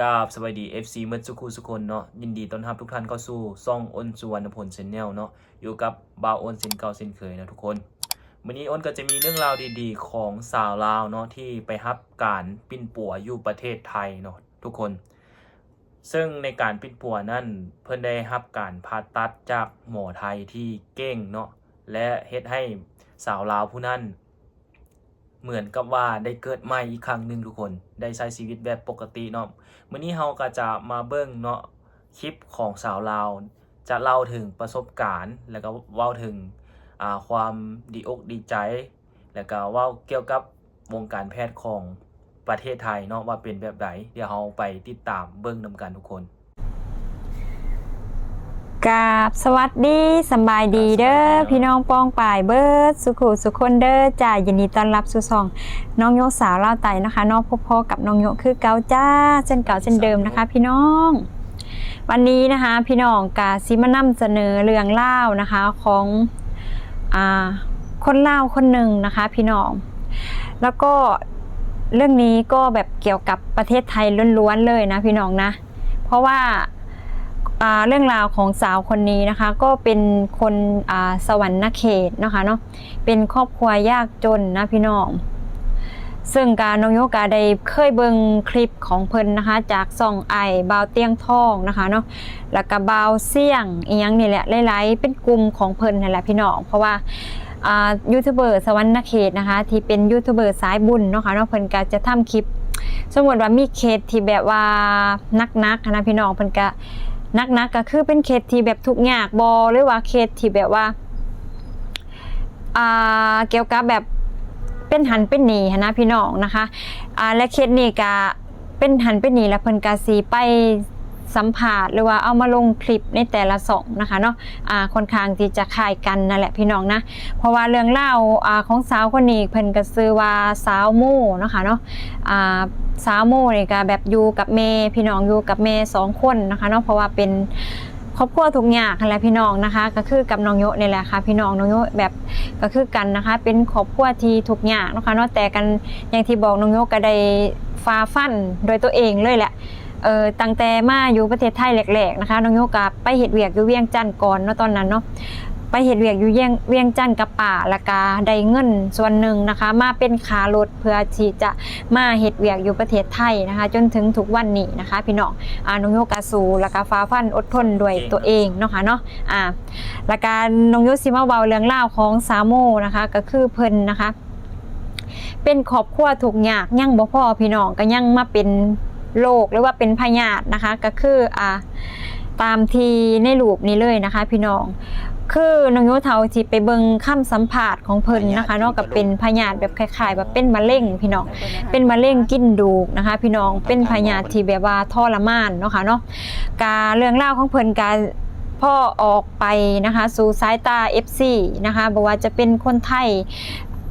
กาบสวัสดี FC เมื่อสุขุสุคนเนาะยินดีต้อนรับทุกท่านเข้าสู่ซ่องอ้นสุวรรณพลเซนแนลเนาะอยู่กับบาวอ้นเซนเก่าเซนเคยนะทุกคนวันนี้อ้นก็จะมีเรื่องราวดีๆ ของสาวลาวเนาะที่ไปรับการปิ้นปัวอยู่ประเทศไทยเนาะทุกคน ซึ่งในการปิ้นปัวนั่นเพิ่นได้รับการผ่าตัดจากหมอไทยที่เก่งเนาะและเฮ็ดให้สาวลาวผู้นั้น เหมือนกับว่าได้เกิดใหม่อีกครั้งหนึ่งทุกคน ได้ใช้ชีวิตแบบปกติเนาะมื้อนี้เฮาก็จะมาเบิ่งเนาะคลิปของสาวลาวจะเล่าถึงประสบการณ์ แล้วก็เว้าถึงอ่าความดีอกดีใจ แล้วก็เว้าเกี่ยวกับวงการแพทย์ของประเทศไทยเนาะว่าเป็นแบบใดเดี๋ยวเฮาไปติดตามเบิ่งนำกันทุกคน กราบสวัสดีสำบายดีเด้อพี่น้องป้องป่ายเบิร์ดสุขุสุขคนเด้อจ่ายยินดีต้อนรับสู่ซอง น้องโยสาวเล่าวไตนะคะน้องพ่อๆกับน้องโยคือเกาจ้าเช่นเก่าเช่นเดิมนะคะ พี่น้อง วันนี้นะคะพี่น้องกาซิมานำเสนอเรื่องเล่าวนะคะของอ่าคนเล่าวคนหนึ่งนะคะ พี่น้อง แล้วก็เรื่องนี้ก็แบบเกี่ยวกับประเทศไทยล้วนๆเลยนะพี่น้องนะ เพราะว่าอ่า เรื่องราวของสาวคนนี้นะคะ ก็เป็นคนสวรรค์เขตนะคะเนาะเป็นครอบครัวยากจนนะพี่น้อง ซึ่งการน้องโยกาได้เคยเบิงคลิปของเพิ่นนะคะ จากซ่องไอบาวเตียงทองนะคะเนาะแล้วก็บาวเสี่ยงอียังนี่แหละหลายๆเป็นกลุ่มของเพิ่นนั่นแหละพี่น้อง เพราะว่ายูทูบเบอร์สวรรค์เขตนะคะ ที่เป็นยูทูบเบอร์สายบุญเนาะค่ะเนาะเพิ่นก็จะทำคลิปสมมติว่ามีเคสที่แบบว่านักๆนะพี่น้องเพิ่นก็ นักๆก็คือเป็นเคสที่แบบทุกอยากบอหรือว่าเคสที่แบบว่าอ่าเกี่ยวกับแบบเป็นหันเป็นหนีนะพี่น้องนะคะอ่าและเคสนี้ก็เป็นหันเป็นหนีและเพิ่นกาซีไป สัมภาษณ์หรือว่าเอามาลงคลิปในแต่ละสองนะคะเนาะอ่าค่อนข้างที่จะคล้ายกันนั่นแหละพี่น้องนะ เพราะว่าเรื่องเล่าอ่าของสาวคนนี้เพิ่นก็ซื้อว่าสาวโม่นะคะเนาะอ่าสาวโม่นี่ก็แบบอยู่กับแม่พี่น้องอยู่กับแม่สองคนนะคะเนาะเพราะว่าเป็นครอบครัวทุกอย่างนั่นแหละพี่น้องนะคะ ก็คือกับน้องโยนี่แหละค่ะ พี่น้องน้องโยแบบก็คือกันนะคะ เป็นครอบครัวที่ทุกอย่างนะคะเนาะแต่กันอย่างที่บอกน้องโยก็ได้ฟ้าฟันโดยตัวเองเลยแหละ เออตั้งแต่มาอยู่ประเทศไทยแรกๆนะคะน้องโยกับไปเห็ดเวียกอยู่เวียงจันทน์ก่อนเนาะตอนนั้นเนาะไปเห็ดเวียกอยู่เวียงเวียงจันทน์กับป่าละกาได้เงินส่วนหนึ่งนะคะ มาเป็นคารถเพื่อที่จะมาเห็ดเวียกอยู่ประเทศไทยนะคะ จนถึงทุกวันนี้นะคะ พี่น้องอ่าน้องโยกาสูละกาฟ้าฟันอดทนด้วยตัวเองเนาะค่ะเนาะอ่าละกาน้องโยซิมาเบาเรื่องเล่าวของสามโมนะคะ ก็คือเพิ่นนะคะ เป็นครอบครัวถูกยากยังบ่พ่อพี่น้องก็ยังมาเป็น โรคหรือว่าเป็นพยาธินะคะ ก็คืออ่าตามทีในรูปนี้เลยนะคะ พี่น้องคือน้องโยเทาที่ไปเบิ่งคำสัมภาษณ์ของเพิ่นนะคะเนอกกับเป็นพยาธิแบบคล้ายๆแบบเป็นมะเร็งพี่น้องเป็นมะเร็งกินดูกนะคะ พี่น้องเป็นพยาธิที่แบบว่าทรมานเนาะค่ะเนาะกาเรื่องเล่าวของเพิ่นกาพ่อออกไปนะคะสู่สายตา FC นะคะบอกว่าจะเป็นคนไทย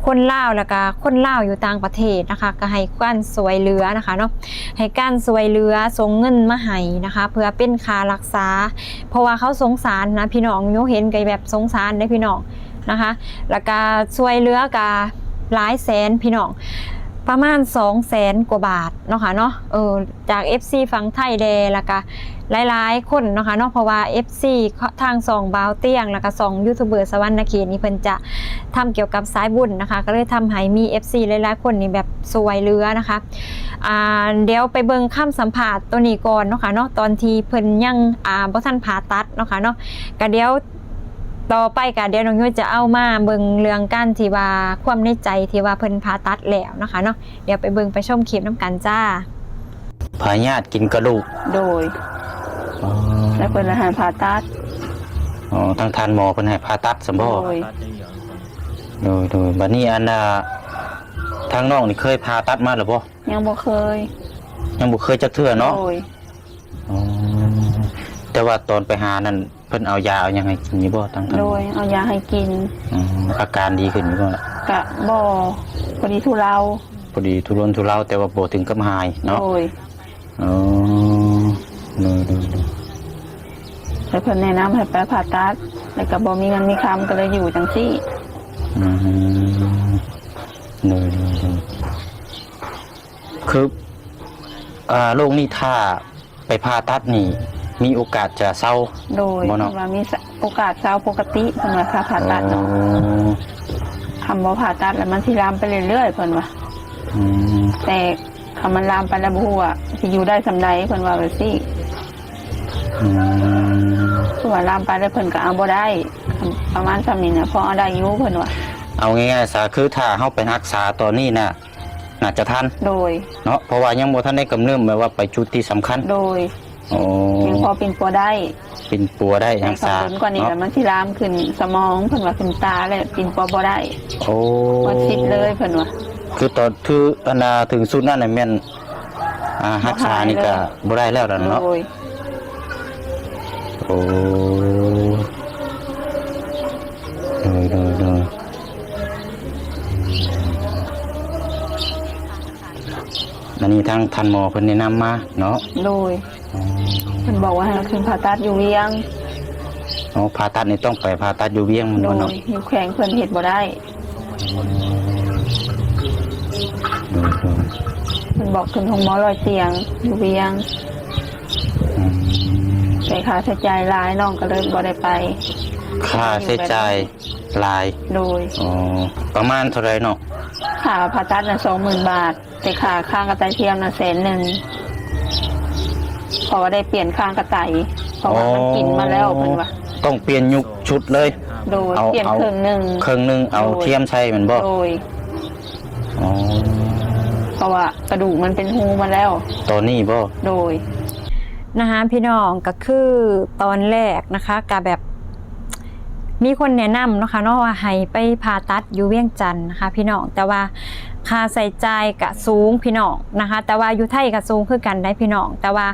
คนลาวแล้วก็คนลาวอยู่ต่างประเทศนะคะ ก็ให้การสวยเหลือนะคะเนาะให้การสวยเหลือส่งเงินมาให้นะคะ เพื่อเป็นค่ารักษา เพราะว่าเขาสงสารนะพี่น้องโยเห็นกันแบบสงสารได้พี่น้องนะคะ แล้วก็สวยเหลือกาหลายแสนพี่น้องประมาณ2 0 0แสนกว่าบาทเนาะค่ะเนาะเออจาก FC ฟังไทยแดแล้วก็ หลายๆ คนเนาะค่ะเนาะเพราะว่า FC ทางสองบาวเตียง แล้วก็สองยูทูบเบอร์สวรรค์นเขตนี่เพิ่นจะทำเกี่ยวกับสายบุญนะคะ ก็เลยทำให้มี FC หลายๆ คนนี่แบบสวยเหลือนะคะอ่าเดี๋ยวไปเบิ่งคำสัมภาษณ์ตัวนี้ก่อนเนาะค่ะเนาะตอนที่เพิ่นยังอ่าบ่ทันผ่าตัดเนาะค่ะเนาะก็เดี๋ยวต่อไปก็เดี๋ยวน้องยุ้ยจะเอามาเบิ่งเรื่องการที่ว่าความในใจที่ว่าเพิ่นผ่าตัดแล้วนะคะเนาะเดี๋ยวไปเบิ่งไปชมคลิปน้ำกันจ้าพาญาติกินกระดูก โดย อ๋อและเป็นอาหารผ่าตัดอ๋อทางทานหมอเพิ่นให้ผ่าตัดสมบ่โอ้ยตัดได้เยอะโดยโดยบัดนี้อันน่ะทางน้องนี่เคยผ่าตัดมาหรือบ่ยังบ่เคยยังบ่เคยจักเทื่อเนาะโดยอ๋อแต่ว่าตอนไปหานั่นเพิ่นเอายาเอาหยังให้กินอยู่บ่ทางทานโดยเอายาให้กินอ๋ออาการดีขึ้นอยู่บ่ล่ะกะบ่พอดีทุเลาพอดีทุรนทุเลาแต่ว่าบ่ถึงกับหายเนาะ โดย อ๋อโดยโดยโดย แล้วเพิ่นแนะนำให้ไปผ่าตัดแล้วก็บ่มีเงินมีคำก็เลยอยู่จังซี่อืมโดยโดยโดยคืออ่าโรคนี้ถ้าไปผ่าตัดนี่ มีโอกาสจะเศร้า โดยบ่เนาะเพิ่นว่ามีโอกาสเศร้าปกติเพิ่นว่าค่าผ่าตัดเนาะอ๋อคำว่าผ่าตัดแล้วมันสิลามไปเรื่อยๆเพิ่นว่าอืมแต่คำมันลามไปแล้วบ่ฮู้ว่าสิอยู่ได้สำใดเพิ่นว่าแบบนี้อืม คือว่าลามไปแล้วเพิ่นก็เอาบ่ได้ ประมาณซ้ำนี้น่ะพอเอาได้อยู่เพิ่นว่าเอาง่ายๆซะคือถ้าเฮาไปรักษาตอนนี้น่ะน่าจะทันโดย เนาะเพราะว่ายังบ่ทันได้กำเนิดแบบว่าไปจุดที่สำคัญโดยโอ้ยังพอเป็นปัวได้เป็นปัวได้แต่รักษาขับรถกว่านี้เนาะแล้วมันสิลามขึ้นสมองเพิ่นว่าขึ้นตาแล้วเป็นปัวบ่ได้โอ้บ่ชิดเลยเพิ่นว่าคือตอนคืออันน่ะถึงสุดนั้นน่ะแม่นอ่ารักษานี่ก็บ่ได้แล้วล่ะเนาะ โดยโอ้เลยเลยเลยอันนี้ทางทันหมอเพิ่นแนะนำมาเนาะโดยอ๋อเพิ่นบอกว่าให้เราขึ้นผ่าตัดอยู่เวียงอ๋อผ่าตัดนี่ต้องไปผ่าตัดอยู่เวียงมันโดบ่ยเนาะอยู่แขวงเพิ่นเฮ็ดบ่ได้โดยโดยเพิ่นบอกขึ้นห้องหมอลอยเตียงอยู่เวียงอืม แต่ค่าใช้จ่ายหลายน้องก็เลยบ่ได้ไป ค่าใช้จ่ายหลายโดยอ๋อประมาณเท่าไหร่เนาะค่าผ่าตัดน่ะ20,000บาท แต่ค่าข้างกระต่ายเทียมน่ะแสนหนึ่งเพราะว่าได้เปลี่ยนข้างกระต่ายเพราะว่ามันกินมาแล้วเพิ่นว่าต้องเปลี่ยนยุคชุดเลย โดยเอาเปลี่ยนเอาครึ่งหนึงครึ่งหนึงเอาโดยเทียมใช่แมันบ่โดยอ๋อเพราะว่ากระดูกมันเป็นหูมาแล้ว ตอนนี้บ่โดย นะคะพี่น้องก็คือตอนแรกนะคะกแบบมีคนแนะนำนะคะเนาะว่าให้ไปผ่าตัดอยู่เวียงจันทน์นะคะ พี่น้องแต่ว่าค่าใส่ใจกะสูงพี่น้องนะคะ แต่ว่าอยู่ไทยกะสูงคือกันได้พี่น้อง แต่ว่า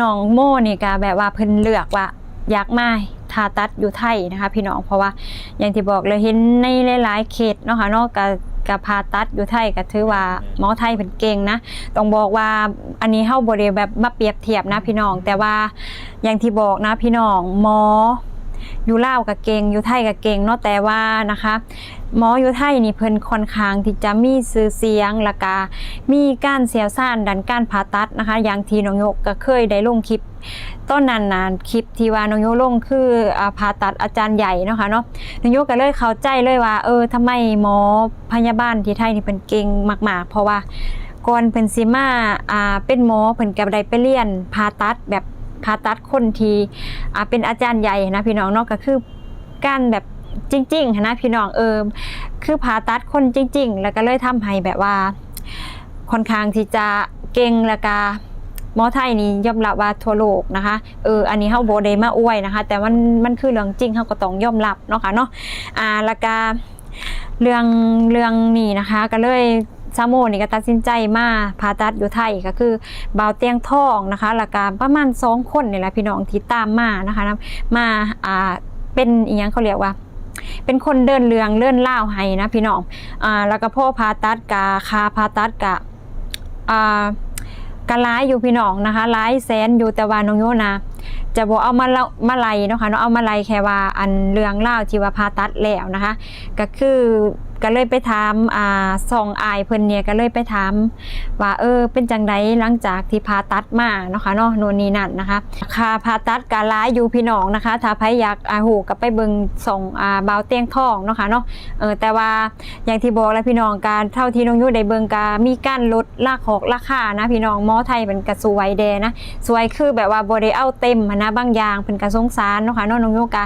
น้องโม่นี่ก็แบบว่าเพิ่นเลือกว่าอยากมาผ่าตัดอยู่ไทยนะคะ พี่น้องเพราะว่าอย่างที่บอกเลยเห็นในหลายๆเคสเนาะค่ะเนาะกับกั บผ่าตัดอยู่ไทยก็ถือว่าหมอไทยเป็นเก่งนะ ต้องบอกว่าอันนี้เฮาบ่ได้แบบมาเปรียบเทียบนะพี่น้อง แต่ว่าอย่างที่บอกนะพี่น้องหมอ อยู่ลาวกับเก่งอยู่ไทยกับเก่งเนาะแต่ว่านะคะหมออยู่ไทยนี่เพิ่นค่อนข้างที่จะมีชื่อเสียงและกามีการเสียวซ่านดันการผ่าตัดนะคะ อย่างที่น้องโยกก็เคยได้ลงคลิปต้นนั้นนคลิปที่ว่าน้องโยกลงคืออ่าผ่าตัดอาจารย์ใหญ่นะคะเนาะน้องโยกก็เลยเข้าใจเลยว่า เออทำไมหมอพยาบาลที่ไทยนี่เพิ่นเก่งมาก ๆ เพราะว่าก่อนเพิ่นสิมาอ่าเป็นหมอเพิ่นก็ได้ไปเรียนผ่าตัดแบบ ผ่าตัดคนทีอ่าเป็นอาจารย์ใหญ่นะพี่น้องเนาะก็คือการแบบจริงๆนะพี่น้องเออคือผ่าตัดคนจริง ๆ แล้วก็เลยทำให้แบบว่าค่อนข้างที่จะเก่งแล้วก็หมอไทยนี่ยอมรับว่าทั่วโลกนะคะเอออันนี้เฮาบ่ได้มาอวยนะคะ แต่มันมันคือเรื่องจริงเฮาก็ต้องยอมรับเนาะค่ะเนาะอ่าแล้วก็เรื่องเรื่องนี้นะคะ ก็เลย ซาโมนี่ก็ตัดสินใจมาผ่าตัดอยู่ไทยก็คือเบาเตียงทองนะคะแล้วก็ประมาณสองคนนี่แหละพี่น้องที่ตามมานะคะนะมาอ่าเป็นอีหยังเขาเรียกว่าเป็นคนเดินเรืองเลื่อนเล่าให้นะพี่น้องอ่าแล้วก็พ่อผ่าตัดกะคาผ่าตัดกะอ่ากะร้ายอยู่พี่น้องนะคะร้ายแสนอยู่แต่ว่าน้องโยนะจะบอกเอามาเลมาไลเนาะค่ะเนาะเอามาไลแค่ว่าอันเรื่องเล่าที่ว่าผ่าตัดแล้วนะคะ ก็คือ ก็เลยไปถามอ่าสองอายเพิ่นเนี่ยก็เลยไปถามว่าเออเป็นจังไดหลังจากที่ผ่าตัดมาเนาะค่ะเนาะโนนนี่นั่นนะคะค่าผ่าตัดกะร้ายอยู่พี่น้องนะคะ ถ้าใครอยากอาหูก็ไปเบิ่งส่งอ่าบาวเตียงทองเนาะค่ะเนาะเออแต่ว่าอย่างที่บอกแล้วพี่น้องการเท่าที่น้องยุได้เบิ่งกามีการลดราคาของราคานะพี่น้องหมอไทยเป็นกระสวยแดนะสวยคือแบบว่าบ่ได้เอาเต็มนะบางอย่างเป็นกระสงสารเนาะค่ะเนาะน้องยุกะ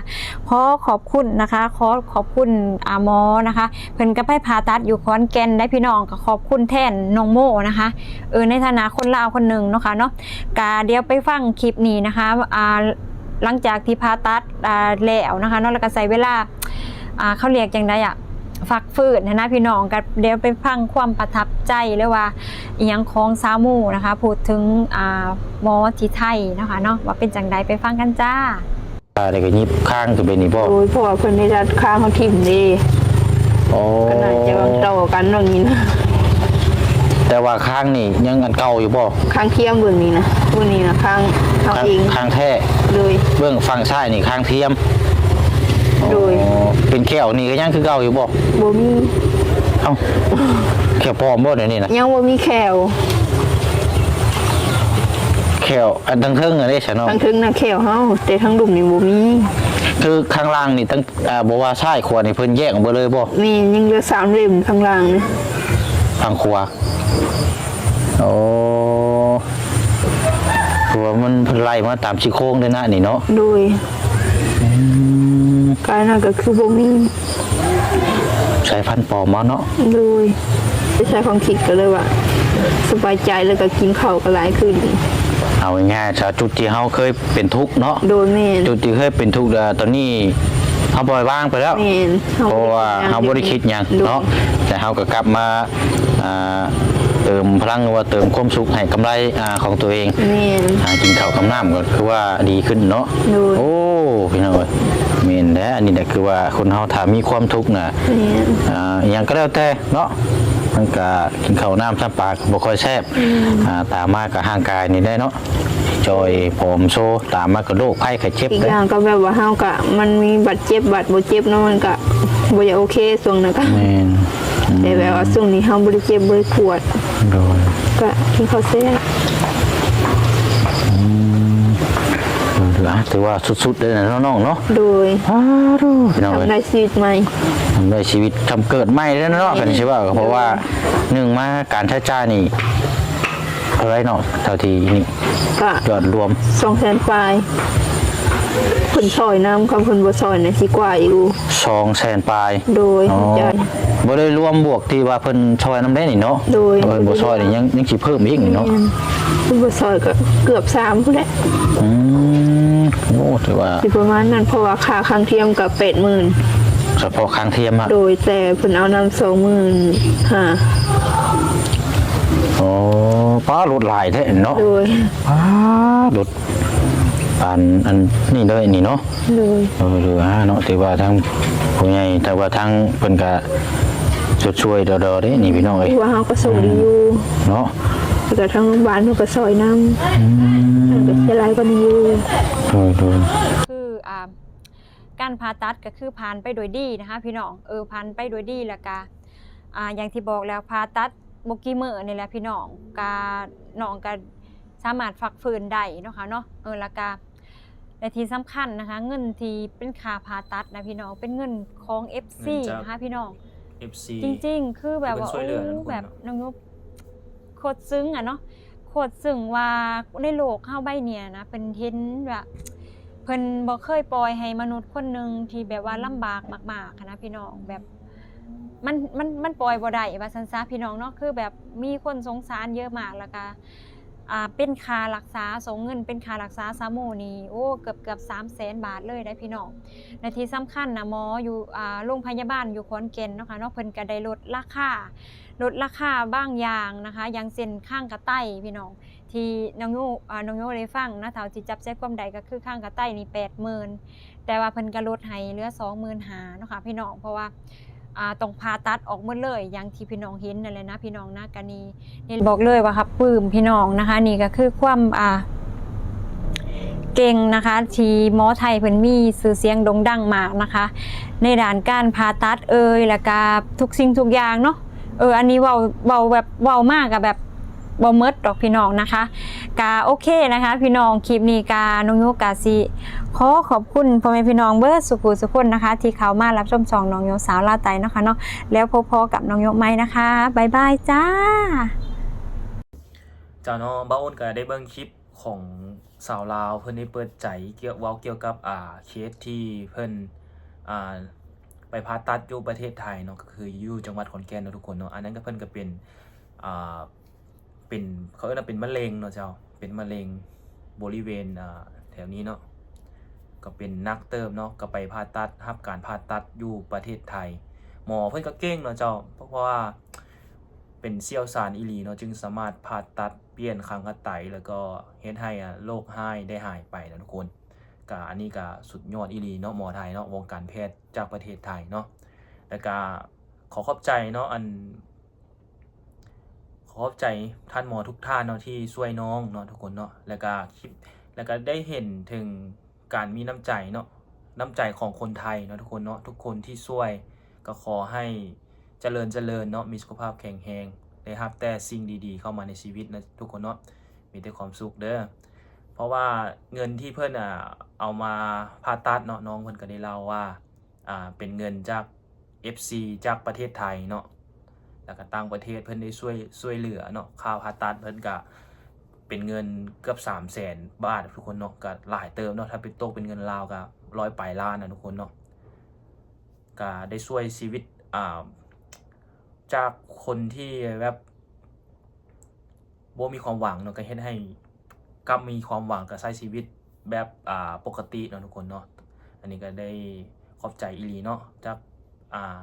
ขอขอบคุณนะคะ ขอขอบคุณอาหมอนะคะเพิ่นก็ไปผ่าตัดอยู่ขอนแก่นได้พี่น้องก็ขอบคุณแทนน้องโมนะคะเออในฐานะคนลาวคนหนึ่งเนาะค่ะเนาะกาเดี๋ยวไปฟังคลิปนี้นะคะอ่าหลังจากที่ผ่าตัดอ่าแล้วนะคะเนาะแล้วก็ใส่เวลาอ่าเขาเรียกจังไดอะฟักฟืดนะนะพี่น้องก็เดี๋ยวไปฟังความประทับใจเลยว่าอหยังของซามูนะคะพูดถึงอ่าหมอที่ไทยนะคะเนาะว่าเป็นจังไดไปฟังกันจ้าอะไรก็ยิบข้างคือเป็นนี่บ่โอ้ยเพราะว่าเพิ่นได้จัดข้างเขาทิ่มดี โอ้ก็น่าจะวางต่อกันว่างี้นะแต่ว่าข้างนี่ยังอันเก่าอยู่บ่ข้างเคียงเบื้องนี้นะเบื้องนี้นะข้างเอาข้างเองข้างแท้เลยเบื้องฝั่งซ้ายนี่ข้างเทียมโดยอ๋อเป็นแขวนี่ก็ยังคือเก่าอยู่บ่บ่มีเอ้าแขวปลอมบ่เดี๋ยวนี้นะยังบ่มีแขววอันทั้งเทิงอันนี้ฉันเนาะทั้งถึงน่ะแขวเฮาแต่ทั้งดุมนี่บ่มี คือข้างล่างนี่ตั้งอ่าบ่ว่าซ้ายขวานี่เพิ่นแยกออกมาเลยบ่มียังเหลือสามเล่มข้างล่างนี่ทางขวาโอ้ตัวามันเพิ่นไล่มาตามซี่โครงเลยนะนี่เนาะโดยกายน่ะก็คือบ่มีสายพันธุ์ปลอมมาเนาะโดยไม่ใช่ความคิดก็เลยว่า สบายใจแล้วก็กินข้าวก็หลายขึ้น เอาง่ายๆถ้าจุดที่เฮาเคยเป็นทุกข์เนาะ โดยแม่นจุดที่เคยเป็นทุกข์เอ่อตอนนี้เฮาปล่อยว่างไปแล้ว แม่นเพราะว่าเฮาบ่ได้คิดหยังเนาะแต่เฮาก็กลับมาอ่าเติมพลังหรือว่าเติมความสุขให้กำไรอ่าของตัวเองแม่น หากินข้าวกับน้ำก็คือว่าดีขึ้นเนาะโดยโอ้พี่น้องเอ้ยแม่นแท้อันนี้แหละคือว่าคนเฮาถ้ามีความทุกข์น่ะแม่น อ่าอหย่างก็แล้วแต่เนาะ มันก็กินข้าวน้ำซ้ำปลาก็บ่ค่อยแซ่บอ่าตามมากับห่างกายนี่ได้เนาะจอยผอมโซตามมากับโรคภัยไข้เจ็บอีกเด้ อย่างก็แบบว่าเฮาก็มันมีบัตรเจ็บบัตรบ่เจ็บเนาะมันก็บ่อยากโอเคช่วงนั้นก็แม่นแต่แบบว่าช่วงนี้เฮาบ่ได้เจ็บบ่ได้ปวดโดย ก็กินข้าวแซ่บ ถือว่าถือว่าสุดๆเลยนะน้องๆเนาะโดยอ้าวดูพี่น้องเอ้ย ทำได้ชีวิตใหม่ ทำได้ชีวิตทำเกิดใหม่แล้วเนาะเป็นใช่ป่ะเพราะว่าหนึ่งมาการใช้จ่ายนี่เท่าไรเนาะเท่าที่นี่ก็ยอดรวม200,000ปลายเพิ่นซอยน้ำคำเพิ่นบ่ซอยน่ะสิกว่าอยู่ สองแสนปลายโดยอ๋อใจ บ่ได้รวมบวกที่ว่าเพิ่นช่วยน้ำได้นี่เนาะโดย เพิ่นบ่ช่วยนี่ยังยังสิเพิ่มอีกนี่เนาะ เพิ่นบ่ซอยก็เกือบ3พุ่นแหละอืมโอ้ถือว่าสิประมาณนั้นเพราะว่าค่าค้างเทียมก็80,000เฉพาะคางเทียมอะโดยแต่เพิ่นเอานำ20,000ค่ะโอ้ป้ารถหลายแท้เนาะโดยป้ารถอันอันนี่เลยนี่เนาะโดยเออหรือฮะเนาะถือว่าทางผู้ใหญ่แต่ว่าทางเพิ่นก็ช่วยๆเดอๆเด้นี่พี่น้องเอ้ยว่าเฮาก็ส่งดีอยู่เนาะ แล้วก็ทางโรงพยาบาลเพิ่นก็ซอยนำมันก็สิหลายกว่านี้อยู่โดยโดยคืออ่าการผ่าตัดก็คือผ่านไปโดยดีนะคะ พี่น้องเออผ่านไปโดยดีแล้วก็อ่าอย่างที่บอกแล้วผ่าตัดบกี้มือนี่แหละพี่น้องกาน้องก็สามารถฝักฟื้นได้เนาะค่ะเนาะเออแล้วก็และที่สำคัญนะคะ เงินที่เป็นค่าผ่าตัดนะพี่น้องเป็นเงินของ FC เงินจากนะคะพี่น้อง FC จริงๆ คือแบบว่าเป็นช่วยเหลือนะทุกคนโอ้แบบเนาะน้องยุบโคตรซึ้งอะเนาะโคตรซึ้งว่าในโลกเข้าใบเนี่ยนะเป็นเห็นแบบเพิ่นบ่เคยปล่อยให้มนุษย์คนหนึ่งที่แบบว่าลำบากมากๆอะนะพี่น้องแบบมันมันมันปล่อยบ่ได้ว่าซั่นซะพี่น้องเนาะคือแบบมีคนสงสารเยอะมากแล้วก็อ่า เป็นค่ารักษาส่งเงินเป็นค่ารักษาซาโมนีโอ้เกือบเกือบ3 0 0 0 0 0บาทเลยได้พี่น้องและที่สำคัญนะหมออยู่โรงพยาบาลอยู่ขอนแก่นนะคะเนาะเพิ่นก็ได้ลดราคาลดราคาบางอย่างนะคะอย่างเส้นข้างกระไตพี่น้องที่น้องโยน้องโยได้ฟังนะเท่าที่จับใจความใดก็คือข้างกระไตนี่80,000แต่ว่าเพิ่นก็ลดให้เหลือ25,000เนหานะคะพี่น้องเพราะว่า ต้องผ่าตัดออกหมดเลยอย่างที่พี่น้องเห็นนั่นแหละนะพี่น้องนะกานีนี่บอกเลยว่าครับปลื้มพี่น้องนะคะ นี่ก็คือความอ่าเก่งนะคะทีหมอไทยเพิ่นมีสื่อเสียงโด่งดังมากนะคะ ในด้านการผ่าตัดเอ่ยแล้วก็ทุกสิ่งทุกอย่างเนาะเอออันนี้เว้าเว้าแบบเว้ามากกับแบบ บ่เมดดอกพี่น้องนะคะกาโอเคนะคะ พี่น้องคลิปนี้กาน้องโยกาสิขอขอบคุณพ่อแม่พี่น้องเบิร์ดสุขุสุขคนนะคะ ที่เขามารับชมสองน้องโยสาวลาไตเนาะคะเนาะแล้วพบพอกับน้องโยไหมนะคะบ๊ายบายจ้าจ้าเนาะบ้าอ้นก็ได้เบิ่งคลิปของสาวลาวเพิ่อนได้เปิดใจเกี่ยวเว้าเกี่ยวกับอ่าเคสที่เพิ่อนอ่าไปผ่าตัดอยู่ประเทศไทยเนาะก็คืออยู่จังหวัดขอนแก่นเนาะทุกคนเนาะอันนั้นก็เพิ่อนก็เป็นอ่า เป็นเขาเรียกว่าเป็นมะเร็งเนาะเจ้า เป็นมะเร็งบริเวณอ่าแถวนี้เนาะ ก็เป็นนักเติมเนาะ ก็ไปผ่าตัดรับการผ่าตัดอยู่ประเทศไทย หมอเพิ่อนก็เก่งเนาะเจ้า เพราะว่าเป็นเซี่ยวซานอีหลีเนาะจึงสามารถผ่าตัดเปลี่ยนคางกระไตแล้วก็เฮ็ดให้อะโรคหายได้หายไปนะทุกคนก็อันนี้ก็สุดยอดอีหลีเนาะหมอไทยเนาะวงการแพทย์จากประเทศไทยเนาะแล้วก็ขอขอบใจเนาะอัน ขอบใจท่านหมอทุกท่านเนาะที่ช่วยน้องเนาะทุกคนเนาะแล้วก็คลิปแล้วก็ได้เห็นถึงการมีน้ำใจเนาะน้ำใจของคนไทยเนาะทุกคนเนาะทุกคนที่ช่วยก็ขอให้เจริญเจริญเนาะมีสุขภาพแข็งแรงได้รับแต่สิ่งดีๆ เข้ามาในชีวิตนะทุกคนเนาะมีแต่ความสุขเด้อเพราะว่าเงินที่เพื่อนอะเอามาผ่าตัดเนาะน้องเพื่อนก็ได้เล่าว่าอ่าเป็นเงินจาก FC จากประเทศไทยเนาะ แล้วก็ต่างประเทศเพื่อนได้ช่วยช่วยเหลือเนาะค่าผ่าตัดเพื่อนก็เป็นเงินเกือบ3 0 0แสนบาททุกคนเนาะก็หลายเติมเนาะถ้าเป็นโตกเป็นเงินลาวก็ร้อยปลายล้านนะทุกคนเนาะก็ได้ช่วยชีวิตอ่าจากคนที่แบบบ่มีความหวังเนาะก็เฮ็ดให้กลับมีความหวังกับใช้ชีวิตแบบอ่าปกติเนาะทุกคนเนาะอันนี้ก็ได้ขอบใจอีลีเนาะจากอ่า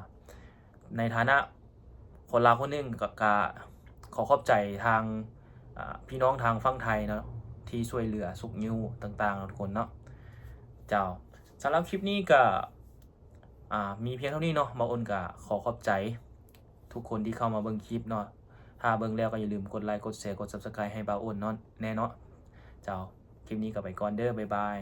ในฐานะ คนลาวคนนึงก็ก็ขอขอบใจทางพี่น้องทางฝั่งไทยเนาะที่ช่วยเหลือสุกยิ้วต่างๆทุกคนเนาะเจ้าสำหรับคลิปนี้ก็มีเพียงเท่านี้เนาะมาอ้นก็ขอขอบใจ ทุกคนที่เข้ามาเบิ่งคลิปเนาะถ้าเบิ่งแล้วก็อย่าลืมกดไลค์กดแชร์กด Subscribe ให้บ่าอ้นเนาะแน่เนาะเจ้าคลิปนี้ก็ไปก่อนเด้อบ๊ายบาย